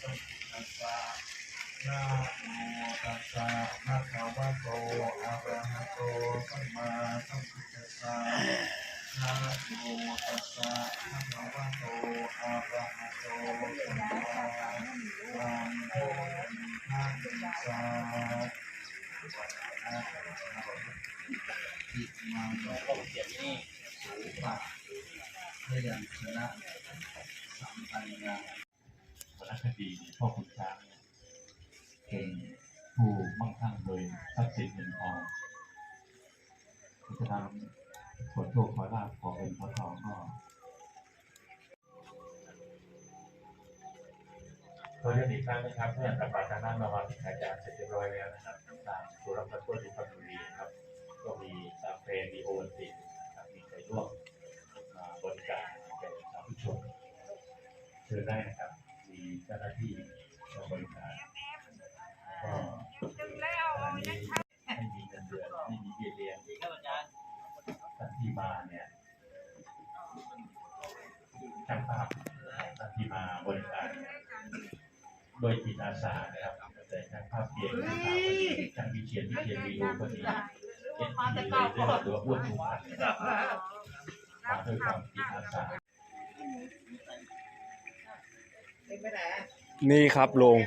สัมพุทธัสสะนะโมตัสสะภะคะวะโตอะระหะโตสัมมาสัมพุทธัสสะนะโมตัสสะภะคะวะโตอะระหะโตสัมมาสัมพุทธัสสะอิมังต้องเขียนนี่สูปะพยัญชนะสัมปัญญา รรณคดีพ่อคุณช้างเนี่ยเป็นผู้มั่งคั่งโดยทรัพย์สินเงินทองเพราะฉะนั้นผลโชคขอลาภขอเป็นขอทองก็ขอเรียนอีกครั้งนะครับเพื่อนกับาทางนั้นมามาที่ขายจากเสร็จเรียบร้อยแล้วนะครับตามสุรพัฒน์พุทธิพัฒนุรีครับ ก็มีสาเฟรนมีโอวันตินครับมีไก่วมบริการแก่สาธุชนเชิญได้นะครับ มีเจ้าหน้าที่มาบริการก็ตอนนี้ไม่มีเงินเดือนไม่มีเบี้ยเลี้ยงดีครับอาจารย์ท่านที่มาเนี่ยช่างภาพท่านที่มาบริการโดยจิตอาสานะครับแต่ช่างภาพเปลี่ยนนะครับช่างวิเชียนวิเชียนวีโอก็ดีเอ็นพีเลยเรื่องตัวอ้วนทุกพันนะครับมาด้วยความจิตอาสา นี่ครับลง